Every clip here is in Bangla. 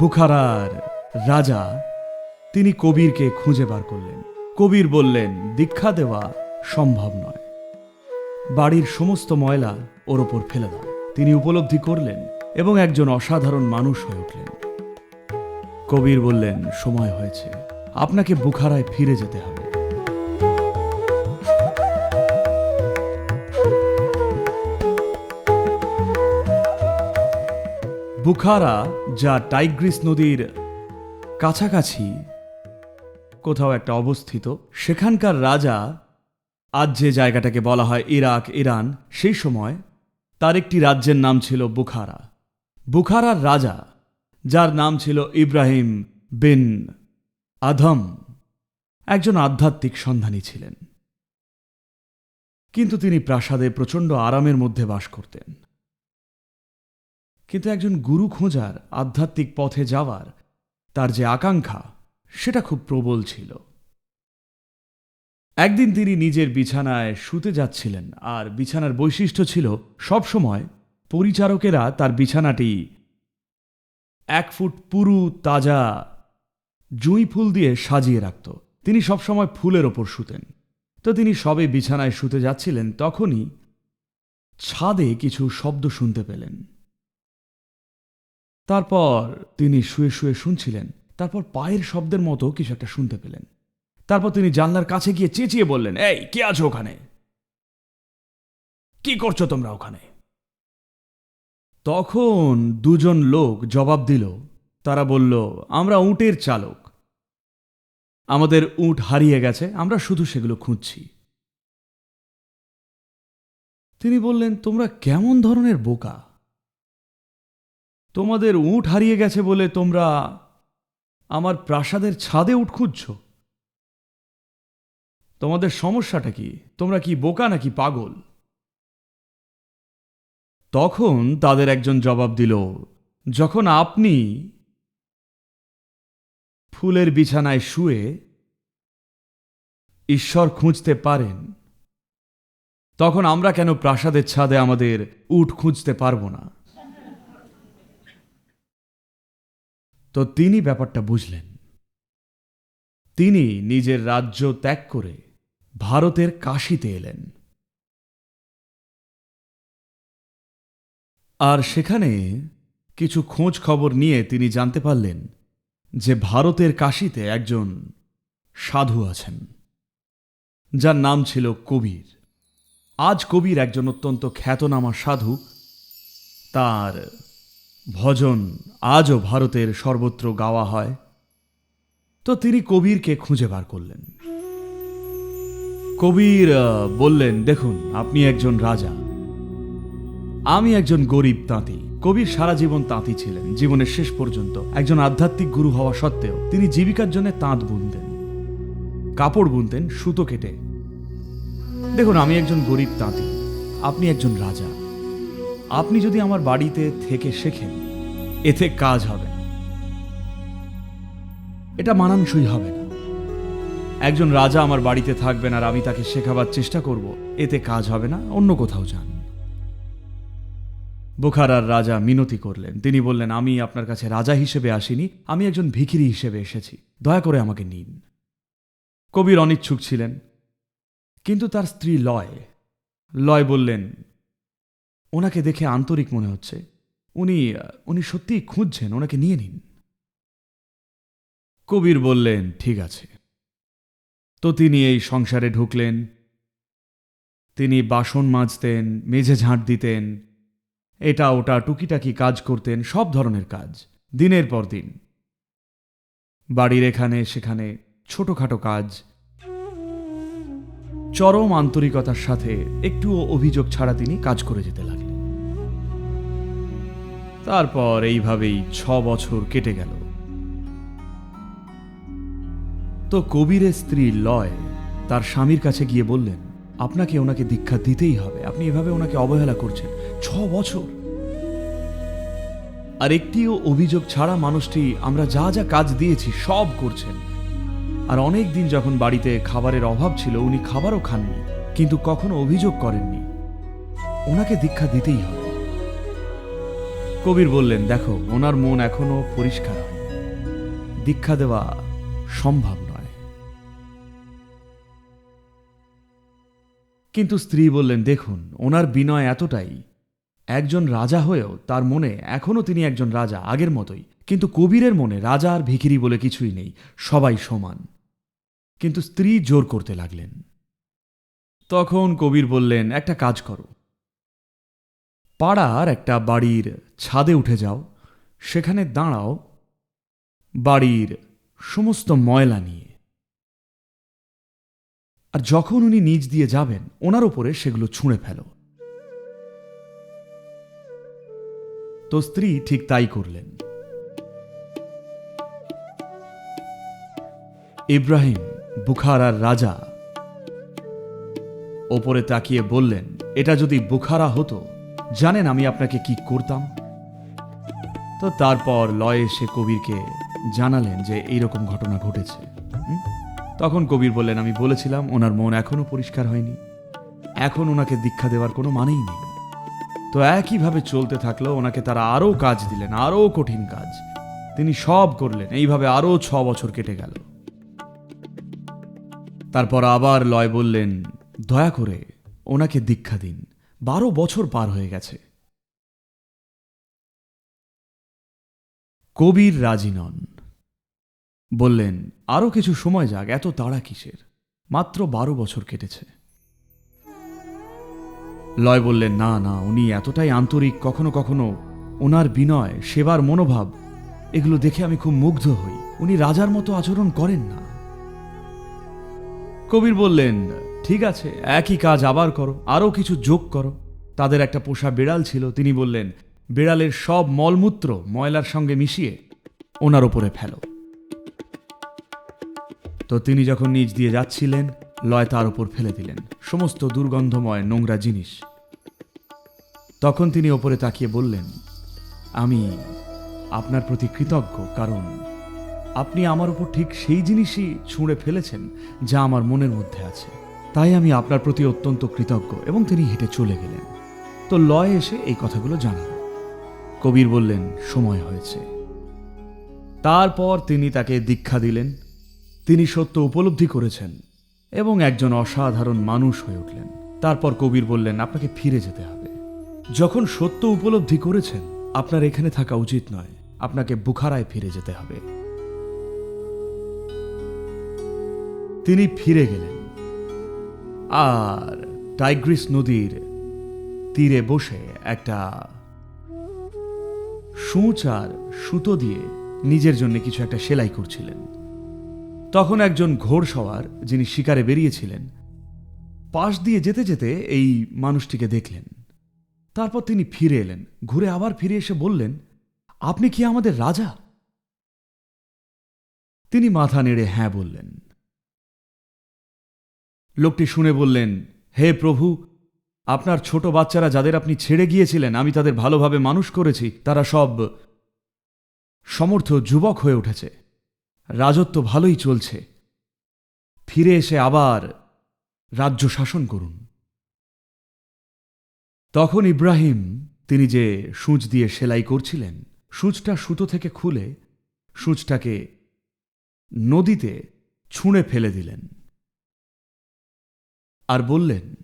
বুখারার রাজা, তিনি কবিরকে খুঁজে বার করলেন। কবির বললেন, দীক্ষা দেওয়া সম্ভব নয়। বাড়ির সমস্ত ময়লা ওর ওপর ফেলে দাও। তিনি উপলব্ধি করলেন এবং একজন অসাধারণ মানুষ হয়ে উঠলেন। কবির বললেন, সময় হয়েছে। আপনাকে বুখারায় ফিরে যেতে হবে। বুখারা যা টাইগ্রিস নদীর কাছাকাছি কোথাও একটা অবস্থিত। সেখানকার রাজা আজ যে জায়গাটাকে বলা হয় ইরাক, ইরান, সেই সময় তার একটি রাজ্যের নাম ছিল বুখারা। বুখারার রাজা, যার নাম ছিল ইব্রাহিম বিন আধম একজন আধ্যাত্মিক সন্ধানী ছিলেন। কিন্তু তিনি প্রাসাদে প্রচণ্ড আরামের মধ্যে বাস করতেন। কিন্তু একজন গুরু খোঁজার আধ্যাত্মিক পথে যাওয়ার তার যে আকাঙ্ক্ষা, সেটা খুব প্রবল ছিল। একদিন তিনি নিজের বিছানায় শুতে যাচ্ছিলেন আর বিছানার বৈশিষ্ট্য ছিল, সবসময় পরিচারকেরা তার বিছানাটি এক ফুট পুরু, তাজা জুঁই ফুল দিয়ে সাজিয়ে রাখত। তিনি সবসময় ফুলের ওপর শুতেন। তো তিনি সবে বিছানায় শুতে যাচ্ছিলেন, তখনই ছাদে কিছু শব্দ শুনতে পেলেন। তারপর তিনি শুয়ে শুয়ে শুনছিলেন। তারপর পায়ের শব্দের মতো কিছু একটা শুনতে পেলেন। তারপর তিনি জানলার কাছে গিয়ে চেঁচিয়ে বললেন, এই, কে আছো ওখানে? কি করছ তোমরা ওখানে? তখন দুজন লোক জবাব দিল, তারা বলল, আমরা উটের চালক। আমাদের উট হারিয়ে গেছে, আমরা শুধু সেগুলো খুঁজছি। তিনি বললেন, তোমরা কেমন ধরনের বোকা? তোমাদের উট হারিয়ে গেছে বলে তোমরা আমার প্রাসাদের ছাদে উঠ খুঁজছ। তোমাদের সমস্যাটা কি? তোমরা কি বোকা নাকি পাগল? তখন তাদের একজন জবাব দিল, যখন আপনি ফুলের বিছানায় শুয়ে ঈশ্বর খুঁজতে পারেন, তখন আমরা কেন প্রাসাদের ছাদে আমাদের উট খুঁজতে পারব না? তো তিনি ব্যাপারটা বুঝলেন। তিনি নিজের রাজ্য ত্যাগ করে ভারতের কাশিতে এলেন। আর সেখানে কিছু খোঁজ খবর নিয়ে তিনি জানতে পারলেন যে ভারতের কাশিতে একজন সাধু আছেন, যার নাম ছিল কবির। আজ কবির একজন অত্যন্ত খ্যাতনামা সাধু, তার ভজন আজও ভারতের সর্বত্র গাওয়া হয়। তো তিনি কবিরকে খুঁজে বার করলেন। কবির বললেন, দেখুন, আপনি একজন রাজা। আমি একজন গরিব তাঁতি। কবির সারা জীবন তাঁতি ছিলেন, জীবনের শেষ পর্যন্ত। একজন আধ্যাত্মিক গুরু হওয়া সত্ত্বেও তিনি জীবিকার জন্য তাঁত বুনতেন, কাপড় বুনতেন, সুতো কেটে। দেখুন, আমি একজন গরিব তাঁতি, আপনি একজন রাজা। আপনি যদি আমার বাড়িতে থেকে শেখেন, এতে কাজ হবে না। এটা মানানসই হবে না। একজন রাজা আমার বাড়িতে থাকবেন আর আমি তাকে শেখাবার চেষ্টা করব, এতে কাজ হবে না, অন্য কোথাও যান। বুখারার রাজা মিনতি করলেন। তিনি বললেন, আমি আপনার কাছে রাজা হিসেবে আসিনি, আমি একজন ভিখিরি হিসেবে এসেছি। দয়া করে আমাকে নিন। কবির অনিচ্ছুক ছিলেন, কিন্তু তার স্ত্রী লয়। লয় বললেন ওনাকে দেখে আন্তরিক মনে হচ্ছে। উনি উনি সত্যিই খুঁজছেন, ওনাকে নিয়ে নিন। কবির বললেন, ঠিক আছে। তো তিনি এই সংসারে ঢুকলেন। তিনি বাসন মাজতেন, মেঝে ঝাঁট দিতেন। এটা ওটা টুকিটাকি কাজ করতেন, সব ধরনের কাজ, দিনের পর দিন। বাড়ির এখানে, সেখানে ছোটখাটো কাজ। চরম আন্তরিকতার সাথে একটুও অভিযোগ ছাড়া তিনি কাজ করে যেতে লাগলেন তারপর এইভাবেই ছ বছর কেটে গেল। তো কবিরের স্ত্রী লয় তার স্বামীর কাছে গিয়ে বললেন, আপনাকে ওনাকে দীক্ষা দিতেই হবে। আপনি এভাবে ওনাকে অবহেলা করছেন। ছ বছর। আর একটিও অভিযোগ ছাড়া মানুষটি, আমরা যা যা কাজ দিয়েছি সব করছেন। আর অনেক দিন যখন বাড়িতে খাবারের অভাব ছিল, উনি খাবারও খাননি, কিন্তু কখনো অভিযোগ করেননি। ওনাকে দীক্ষা দিতেই হবে। কবির বললেন, দেখো, ওনার মন এখনও পরিষ্কার হয়নি দীক্ষা দেওয়া সম্ভব নয়। কিন্তু স্ত্রী বললেন, দেখুন, ওনার বিনয় এতটাই, একজন রাজা হয়েও তার মনে এখনও তিনি একজন রাজা, আগের মতোই। কিন্তু কবিরের মনে রাজা আর ভিখিরি বলে কিছুই নেই, সবাই সমান। কিন্তু স্ত্রী জোর করতে লাগলেন। তখন কবির বললেন, একটা কাজ করো পাড়ার একটা বাড়ির ছাদে উঠে যাও, সেখানে দাঁড়াও বাড়ির সমস্ত ময়লা নিয়ে। আর যখন উনি নিজ দিয়ে যাবেন, ওনার উপরে সেগুলো ছুঁড়ে ফেলো। তো স্ত্রী ঠিক তাই করলেন। ইব্রাহিম বুখারার রাজা ওপরে তাকিয়ে বললেন, এটা যদি বুখারা হতো জানেন আমি আপনাকে কি করতাম? তো তারপর লয় এসে কবিরকে জানালেন যে এইরকম ঘটনা ঘটেছে। তখন কবির বললেন, আমি বলেছিলাম ওনার মন এখনও পরিষ্কার হয়নি। এখন ওনাকে দীক্ষা দেওয়ার কোনো মানেই নেই। তো একইভাবে চলতে থাকল, ওনাকে তারা আরও কাজ দিলেন, আরও কঠিন কাজ। তিনি সব করলেন, এইভাবে আরও ছ বছর কেটে গেল। তারপর আবার লয় বললেন, দয়া করে ওনাকে দীক্ষা দিন। বারো বছর পার হয়ে গেছে। কবির রাজি নন। বললেন আরও কিছু সময় যাক, এত তাড়া কিসের? মাত্র বারো বছর কেটেছে। লয় বললেন, না না, উনি এতটাই আন্তরিক, কখনো কখনো ওনার বিনয়, সেবার মনোভাব, এগুলো দেখে আমি খুব মুগ্ধ হই। উনি রাজার মতো আচরণ করেন না। কবির বললেন ঠিক আছে, একই কাজ আবার করো, আরও কিছু যোগ করো। তাদের একটা পোষা বিড়াল ছিল, তিনি বললেন, বিড়ালের সব মলমূত্র ময়লার সঙ্গে মিশিয়ে ওনার ওপরে ফেলো। তো তিনি যখন নিচ দিয়ে যাচ্ছিলেন, লয় তার ওপর ফেলে দিলেন, সমস্ত দুর্গন্ধময় নোংরা জিনিস। তখন তিনি ওপরে তাকিয়ে বললেন, আমি আপনার প্রতি কৃতজ্ঞ, কারণ আপনি আমার উপর ঠিক সেই জিনিসই ছুঁড়ে ফেলেছেন, যা আমার মনের মধ্যে আছে। তাই আমি আপনার প্রতি অত্যন্ত কৃতজ্ঞ এবং তিনি হেঁটে চলে গেলেন। তো লয় এসে এই কথাগুলো জানান কবির বললেন, সময় হয়েছে। তারপর তিনি তাকে দীক্ষা দিলেন। তিনি সত্য উপলব্ধি করেছেন এবং একজন অসাধারণ মানুষ হয়ে উঠলেন। তারপর কবির বললেন, আপনাকে ফিরে যেতে হবে। যখন সত্য উপলব্ধি করেছেন, আপনার এখানে থাকা উচিত নয়। আপনাকে বুখারায় ফিরে যেতে হবে। তিনি ফিরে গেলেন। আর টাইগ্রিস নদীর তীরে বসে একটা সূচ আর সুতো দিয়ে নিজের জন্য কিছু একটা সেলাই করছিলেন। তখন একজন ঘোড়সওয়ার, যিনি শিকারে বেরিয়েছিলেন, পাশ দিয়ে যেতে যেতে এই মানুষটিকে দেখলেন। তারপর তিনি ফিরে এলেন, ঘুরে আবার ফিরে এসে বললেন, আপনি কি আমাদের রাজা? তিনি মাথা নেড়ে হ্যাঁ বললেন। লোকটি শুনে বললেন, হে প্রভু, আপনার ছোট বাচ্চারা যাদের আপনি ছেড়ে গিয়েছিলেন, আমি তাদের ভালোভাবে মানুষ করেছি, তারা সব সমর্থ যুবক হয়ে উঠেছে। রাজত্ব ভালোই চলছে। ফিরে এসে আবার রাজ্য শাসন করুন। তখন ইব্রাহিম, তিনি যে সূচ দিয়ে সেলাই করছিলেন, সূচটা সুতো থেকে খুলে সূচটাকে নদীতে ছুঁড়ে ফেলে দিলেন। আর বললেন,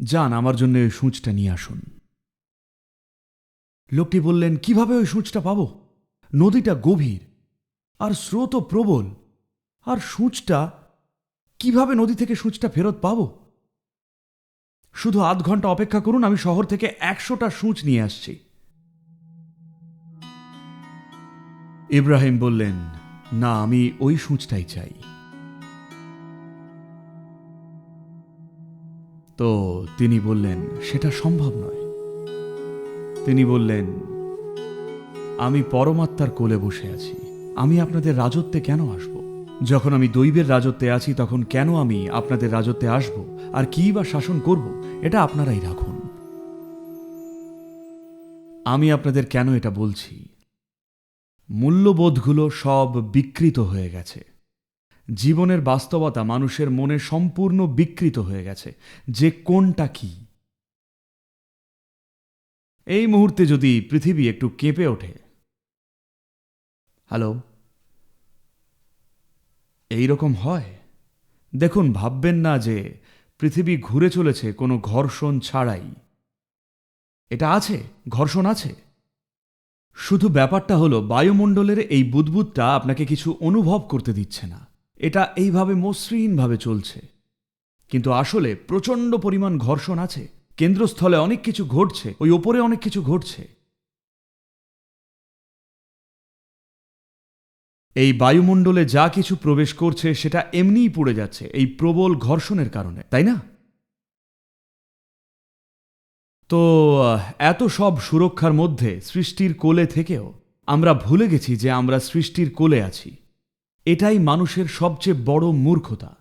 যান, আমার জন্য ওই সূচটা নিয়ে আসুন। লোকটি বললেন, কীভাবে ওই সূচটা পাব? নদীটা গভীর আর স্রোত প্রবল, আর সূচটা, কীভাবে নদী থেকে সূচটা ফেরত পাব? শুধু আধ ঘণ্টা অপেক্ষা করুন, আমি শহর থেকে একশোটা সূচ নিয়ে আসছি। ইব্রাহিম বললেন, না, আমি ওই সূচটাই চাই। তো তিনি বললেন, সেটা সম্ভব নয়। তিনি বললেন, আমি পরমাত্মার কোলে বসে আছি। আমি আপনাদের রাজত্বে কেন আসব? যখন আমি দৈবের রাজত্বে আছি, তখন কেন আমি আপনাদের রাজত্বে আসব? আর কি বা শাসন করব? এটা আপনারাই রাখুন। আমি আপনাদের কেন এটা বলছি? মূল্যবোধগুলো সব বিকৃত হয়ে গেছে। জীবনের বাস্তবতা মানুষের মনে সম্পূর্ণ বিকৃত হয়ে গেছে। যে কোনটা কি? এই মুহূর্তে যদি পৃথিবী একটু কেঁপে ওঠে। হ্যালো? এই রকম হয়? দেখুন, ভাববেন না যে পৃথিবী ঘুরে চলেছে কোনো ঘর্ষণ ছাড়াই। এটা আছে, ঘর্ষণ আছে। শুধু ব্যাপারটা হলো বায়ুমণ্ডলের এই বুদবুদটা আপনাকে কিছু অনুভব করতে দিচ্ছে না। এটা এইভাবে মসৃণভাবে চলছে। কিন্তু আসলে প্রচণ্ড পরিমাণ ঘর্ষণ আছে। কেন্দ্রস্থলে অনেক কিছু ঘটছে, ওই ওপরে অনেক কিছু ঘটছে। এই বায়ুমণ্ডলে যা কিছু প্রবেশ করছে, সেটা এমনিই পড়ে যাচ্ছে, এই প্রবল ঘর্ষণের কারণে, তাই না? তো, এত সব সুরক্ষার মধ্যে সৃষ্টির কোলে থেকেও আমরা ভুলে গেছি যে আমরা সৃষ্টির কোলে আছি। এটাই মানুষের সবচেয়ে বড় মূর্খতা।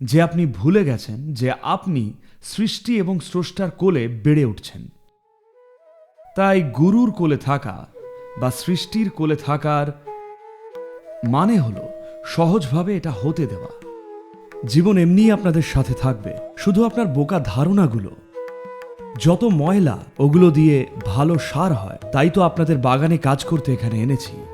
যে আপনি ভুলে গেছেন যে আপনি সৃষ্টি এবং স্রষ্টার কোলে বেড়ে উঠছেন। তাই গুরুর কোলে থাকা বা সৃষ্টির কোলে থাকার মানে হলো সহজভাবে এটা হতে দেওয়া। জীবন এমনিই আপনাদের সাথে থাকবে। শুধু আপনার বোকা ধারণাগুলো। যত ময়লা ওগুলো দিয়ে ভালো সার হয়, তাই তো আপনাদের বাগানে কাজ করতে এখানে এনেছি।